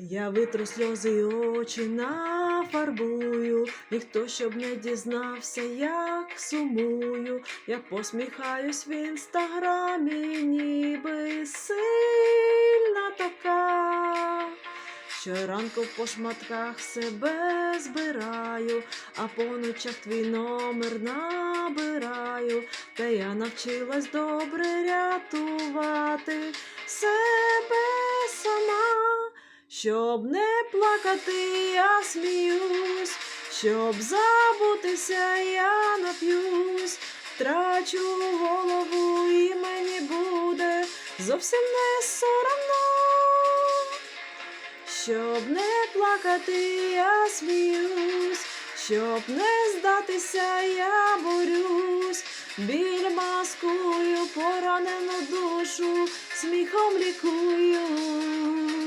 Я витру сльози й очі нафарбую, ніхто щоб не дізнався, як сумую. Я посміхаюсь в інстаграмі, ніби сильна така. Щоранку по шматках себе збираю, а по ночах твій номер набираю. Та я навчилась добре рятувати себе сама, щоб не плакати, я сміюсь, щоб забутися, я нап'юсь, трачу голову і мені буде зовсім не соромно. Щоб не плакати, я сміюсь, щоб не здатися, я борюсь, біль маскую, поранену душу, сміхом лікую.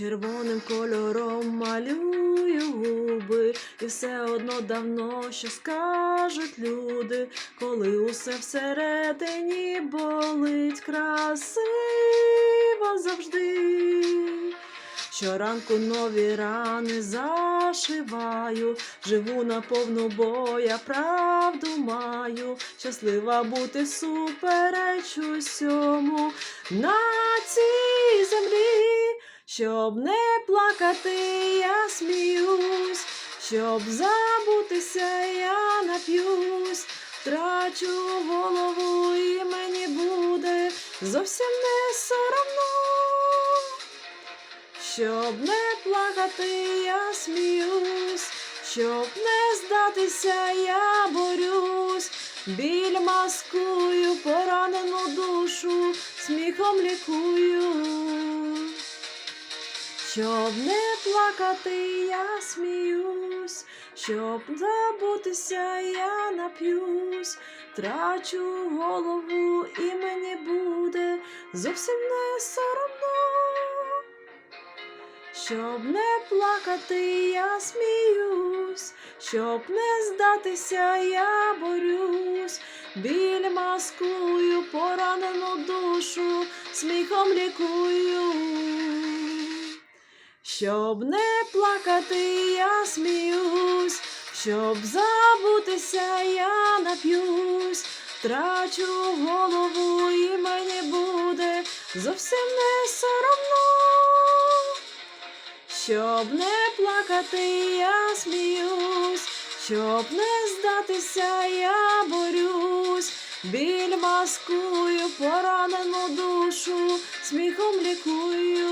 Червоним кольором малюю губи, і все одно давно що скажуть люди, коли усе всередині болить красиво завжди. Щоранку нові рани зашиваю, живу на повну, бо я правду маю, щаслива бути супереч усьому. На щоб не плакати, я сміюсь, щоб забутися, я нап'юсь, трачу голову і мені буде зовсім не соромно. Щоб не плакати, я сміюсь, щоб не здатися, я борюсь, біль маскую, поранену душу, сміхом лікую. Щоб не плакати, я сміюсь, щоб забутися, я нап'юсь, трачу голову і мені буде зовсім не соромно. Щоб не плакати, я сміюсь, щоб не здатися, я борюсь, біль маскую, поранену душу, сміхом лікую. Щоб не плакати, я сміюсь, щоб забутися, я нап'юсь, трачу голову і мені буде зовсім не соромно. Щоб не плакати, я сміюсь, щоб не здатися, я борюсь, біль маскую, поранену душу, сміхом лікую.